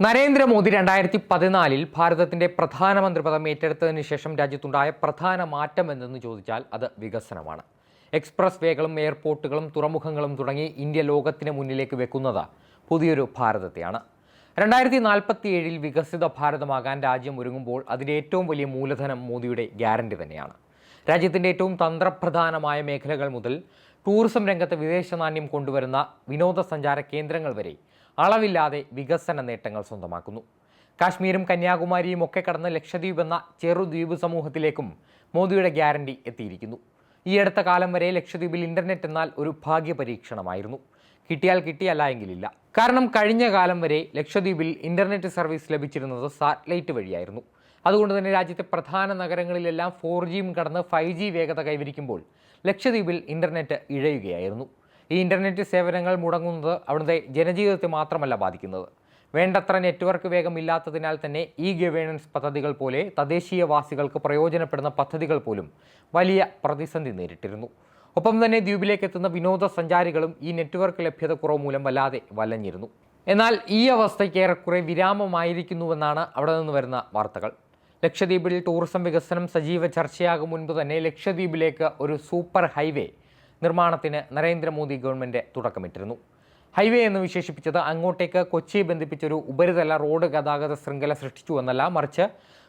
നരേന്ദ്രമോദി രണ്ടായിരത്തി പതിനാലിൽ ഭാരതത്തിന്റെ പ്രധാനമന്ത്രി പദം ഏറ്റെടുത്തതിന് ശേഷം രാജ്യത്തുണ്ടായ പ്രധാന മാറ്റം എന്തെന്ന് ചോദിച്ചാൽ അത് വികസനമാണ്. എക്സ്പ്രസ് വേകളും എയർപോർട്ടുകളും തുറമുഖങ്ങളും തുടങ്ങി ഇന്ത്യ ലോകത്തിന് മുന്നിലേക്ക് വെക്കുന്നത് പുതിയൊരു ഭാരതത്തെയാണ്. രണ്ടായിരത്തി നാൽപ്പത്തി ഏഴിൽ വികസിത ഭാരതമാകാൻ രാജ്യം ഒരുങ്ങുമ്പോൾ അതിന്റെ ഏറ്റവും വലിയ മൂലധനം മോദിയുടെ ഗ്യാരണ്ടി തന്നെയാണ്. രാജ്യത്തിന്റെ ഏറ്റവും തന്ത്രപ്രധാനമായ മേഖലകൾ മുതൽ ടൂറിസം രംഗത്ത് വിദേശ നാണ്യം കൊണ്ടുവരുന്ന വിനോദസഞ്ചാര കേന്ദ്രങ്ങൾ വരെ അളവില്ലാതെ വികസന നേട്ടങ്ങൾ സ്വന്തമാക്കുന്നു. കാശ്മീരും കന്യാകുമാരിയും ഒക്കെ കടന്ന് ലക്ഷദ്വീപ് എന്ന ചെറുദ്വീപ് സമൂഹത്തിലേക്കും മോദിയുടെ ഗ്യാരണ്ടി എത്തിയിരിക്കുന്നു. ഈ അടുത്ത കാലം വരെ ലക്ഷദ്വീപിൽ ഇന്റർനെറ്റ് എന്നാൽ ഒരു ഭാഗ്യ പരീക്ഷണമായിരുന്നു കിട്ടിയാൽ കിട്ടിയല്ല എങ്കിലില്ല. കാരണം കഴിഞ്ഞ കാലം വരെ ലക്ഷദ്വീപിൽ ഇന്റർനെറ്റ് സർവീസ് ലഭിച്ചിരുന്നത് സാറ്റലൈറ്റ് വഴിയായിരുന്നു. അതുകൊണ്ട് തന്നെ രാജ്യത്തെ പ്രധാന നഗരങ്ങളിലെല്ലാം ഫോർ ജിയും കടന്ന് ഫൈവ് ജി വേഗത കൈവരിക്കുമ്പോൾ ലക്ഷദ്വീപിൽ ഇന്റർനെറ്റ് ഇഴയുകയായിരുന്നു. ഈ ഇന്റർനെറ്റ് സേവനങ്ങൾ മുടങ്ങുന്നത് അവിടുത്തെ ജനജീവിതത്തെ മാത്രമല്ല ബാധിക്കുന്നത്. വേണ്ടത്ര നെറ്റ്വർക്ക് വേഗം ഇല്ലാത്തതിനാൽ തന്നെ ഇ ഗവേണൻസ് പദ്ധതികൾ പോലെ തദ്ദേശീയവാസികൾക്ക് പ്രയോജനപ്പെടുന്ന പദ്ധതികൾ പോലും വലിയ പ്രതിസന്ധി നേരിട്ടിരുന്നു. ഒപ്പം തന്നെ ദ്വീപിലേക്ക് എത്തുന്ന വിനോദസഞ്ചാരികളും ഈ നെറ്റ്വർക്ക് ലഭ്യത കുറവ് മൂലം വല്ലാതെ വലഞ്ഞിരുന്നു. എന്നാൽ ഈ അവസ്ഥയ്ക്ക് ഏറെക്കുറെ വിരാമമായിരിക്കുന്നുവെന്നാണ് അവിടെ നിന്ന് വരുന്ന വാർത്തകൾ. ലക്ഷദ്വീപിൽ ടൂറിസം വികസനം സജീവ ചർച്ചയാകും മുൻപ് തന്നെ ലക്ഷദ്വീപിലേക്ക് ഒരു സൂപ്പർ ഹൈവേ നിർമ്മാണത്തിന് നരേന്ദ്രമോദി ഗവൺമെന്റ് തുടക്കമിട്ടിരുന്നു. ഹൈവേ എന്ന് വിശേഷിപ്പിച്ചത് അങ്ങോട്ടേക്ക് കൊച്ചിയെ ബന്ധിപ്പിച്ചൊരു ഉപരിതല റോഡ് ഗതാഗത ശൃംഖല സൃഷ്ടിച്ചു എന്നല്ല മറിച്ച്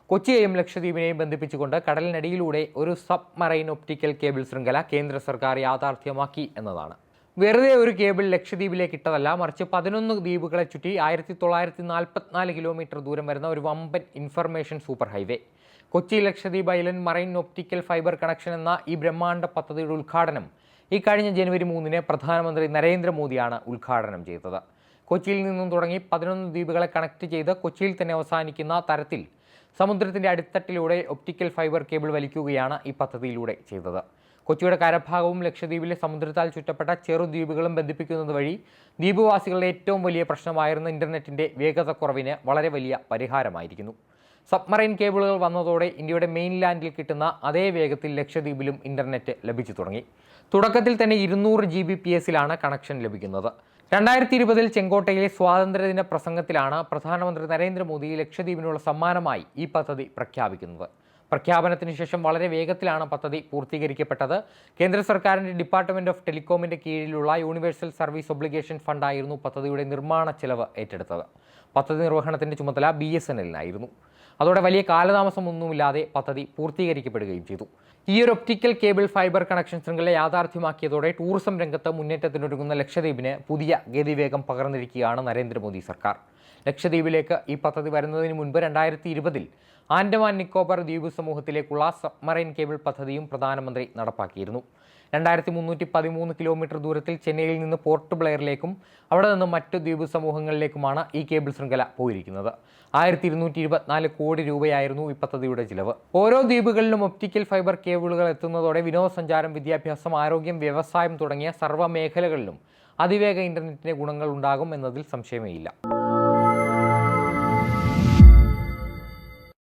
കൊച്ചിയെയും ലക്ഷദ്വീപിനെയും ബന്ധിപ്പിച്ചുകൊണ്ട് കടലിനടിയിലൂടെ ഒരു സബ്മറൈൻ ഒപ്റ്റിക്കൽ കേബിൾ ശൃംഖല കേന്ദ്ര സർക്കാർ യാഥാർത്ഥ്യമാക്കി എന്നതാണ്. വെറുതെ ഒരു കേബിൾ ലക്ഷദ്വീപിലേക്ക് ഇട്ടതല്ല മറിച്ച് പതിനൊന്ന് ദ്വീപുകളെ ചുറ്റി ആയിരത്തി തൊള്ളായിരത്തി നാൽപ്പത്തിനാല് കിലോമീറ്റർ ദൂരം വരുന്ന ഒരു വമ്പൻ information super highway. Kochi Lakshadweep island marine optical fibre connection എന്ന ഈ ബ്രഹ്മാണ്ഡ പദ്ധതിയുടെ ഉദ്ഘാടനം ഈ കഴിഞ്ഞ ജനുവരി മൂന്നിന് പ്രധാനമന്ത്രി നരേന്ദ്രമോദിയാണ് ഉദ്ഘാടനം ചെയ്തത്. കൊച്ചിയിൽ നിന്നും തുടങ്ങി പതിനൊന്ന് ദ്വീപുകളെ കണക്ട് ചെയ്ത് കൊച്ചിയിൽ തന്നെ അവസാനിക്കുന്ന തരത്തിൽ സമുദ്രത്തിന്റെ അടിത്തട്ടിലൂടെ ഒപ്റ്റിക്കൽ ഫൈബർ കേബിൾ വലിക്കുകയാണ് ഈ പദ്ധതിയിലൂടെ ചെയ്തത്. കൊച്ചിയുടെ കരഭാഗവും ലക്ഷദ്വീപിലെ സമുദ്രത്താൽ ചുറ്റപ്പെട്ട ചെറുദ്വീപുകളും ബന്ധിപ്പിക്കുന്നത് വഴി ദ്വീപുവാസികളുടെ ഏറ്റവും വലിയ പ്രശ്നമായിരുന്ന ഇന്റർനെറ്റിന്റെ വേഗത കുറവിന് വളരെ വലിയ പരിഹാരമായിരിക്കുന്നു. സബ്മറൈൻ കേബിളുകൾ വന്നതോടെ ഇന്ത്യയുടെ മെയിൻ ലാൻഡിൽ കിട്ടുന്ന അതേ വേഗത്തിൽ ലക്ഷദ്വീപിലും ഇന്റർനെറ്റ് ലഭിച്ചു തുടങ്ങി. തുടക്കത്തിൽ തന്നെ ഇരുന്നൂറ് ജി ബി പി എസിലാണ് കണക്ഷൻ ലഭിക്കുന്നത്. രണ്ടായിരത്തി ഇരുപതിൽ ചെങ്കോട്ടയിലെ സ്വാതന്ത്ര്യദിന പ്രസംഗത്തിലാണ് പ്രധാനമന്ത്രി നരേന്ദ്രമോദി ലക്ഷദ്വീപിനുള്ള സമ്മാനമായി ഈ പദ്ധതി പ്രഖ്യാപിക്കുന്നത്. പ്രഖ്യാപനത്തിന് ശേഷം വളരെ വേഗത്തിലാണ് പദ്ധതി പൂർത്തീകരിക്കപ്പെട്ടത്. കേന്ദ്ര സർക്കാരിന്റെ ഡിപ്പാർട്ട്മെന്റ് ഓഫ് ടെലികോമിന്റെ കീഴിലുള്ള യൂണിവേഴ്സൽ സർവീസ് ഒബ്ലിഗേഷൻ ഫണ്ടായിരുന്നു പദ്ധതിയുടെ നിർമ്മാണ ചെലവ് ഏറ്റെടുത്തത്. പദ്ധതി നിർവഹണത്തിന്റെ ചുമതല ബി എസ് എൻ എല്ലിനായിരുന്നു അതോടെ വലിയ കാലതാമസമൊന്നുമില്ലാതെ പദ്ധതി പൂർത്തീകരിക്കപ്പെടുകയും ചെയ്തു. ഈ ഒരു ഒപ്റ്റിക്കൽ കേബിൾ ഫൈബർ കണക്ഷൻ ശൃംഖല യാഥാർത്ഥ്യമാക്കിയതോടെ ടൂറിസം രംഗത്ത് മുന്നേറ്റത്തിനൊരുങ്ങുന്ന ലക്ഷദ്വീപിന് പുതിയ ഗതിവേഗം പകർന്നിരിക്കുകയാണ് നരേന്ദ്രമോദി സർക്കാർ. ലക്ഷദ്വീപിലേക്ക് ഈ പദ്ധതി വരുന്നതിന് മുൻപ് രണ്ടായിരത്തി ഇരുപതിൽ ആൻഡമാൻ നിക്കോബാർ ദ്വീപ് സമൂഹത്തിലേക്കുള്ള സബ്മറൈൻ കേബിൾ പദ്ധതിയും പ്രധാനമന്ത്രി നടപ്പാക്കിയിരുന്നു. രണ്ടായിരത്തി മുന്നൂറ്റി പതിമൂന്ന് കിലോമീറ്റർ ദൂരത്തിൽ ചെന്നൈയിൽ നിന്ന് പോർട്ട് ബ്ലെയറിലേക്കും അവിടെ നിന്ന് മറ്റ് ദ്വീപ് സമൂഹങ്ങളിലേക്കുമാണ് ഈ കേബിൾ ശൃംഖല പോയിരിക്കുന്നത്. ആയിരത്തി ഇരുന്നൂറ്റി ഇരുപത്തിനാല് കോടി രൂപയായിരുന്നു ഈ പദ്ധതിയുടെ ചിലവ്. ഓരോ ദ്വീപുകളിലും ഒപ്റ്റിക്കൽ ഫൈബർ കേബിളുകൾ എത്തുന്നതോടെ വിനോദസഞ്ചാരം വിദ്യാഭ്യാസം ആരോഗ്യം വ്യവസായം തുടങ്ങിയ സർവ മേഖലകളിലും അതിവേഗ ഇന്റർനെറ്റിന്റെ ഗുണങ്ങൾ ഉണ്ടാകും എന്നതിൽ സംശയമേയില്ല.